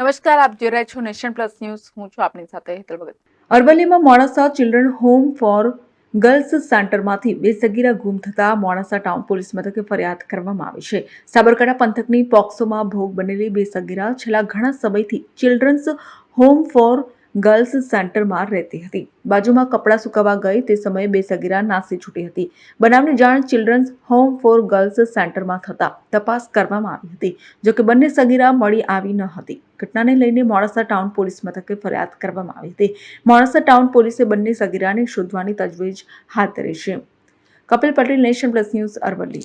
નમસ્કાર, આપ જોઈ રહ્યા છો નેશન પ્લસ ન્યૂઝ. હું છું આપની સાથે Hetal Bhagat. અરવલ્લીમાં Modasa children home for girls સેન્ટરમાંથી બે સગીરા ગુમ થતા મોડાસા ટાઉન પોલીસ મથકે ફરિયાદ કરવામાં આવી છે. સાબરકાંઠા પંથકની પોક્સોમાં ભોગ બનેલી બે સગીરા છેલ્લા ઘણા સમયથી ચિલ્ડ્રન્સ હોમ ફોર ગર્લ્સ સેન્ટરમાં રહેતી હતી. બાજુમાં કપડાં સુકાવા ગઈ તે સમયે બે સગીરા નાસી છૂટી હતી. બનાવની જાણ ચિલ્ડ્રન્સ હોમ ફોર ગર્લ્સ સેન્ટરમાં થતા તપાસ કરવામાં આવી હતી જોકે બંને સગીરા મળી આવી ન હતી. ઘટનાને લઈને મોડાસા ટાઉન પોલીસ મથકે ફરિયાદ કરવામાં આવી હતી. મોડાસા ટાઉન પોલીસે બંને સગીરાને શોધવાની તજવીજ હાથ ધરી છે. Kapil Patel nation plus news Aravalli.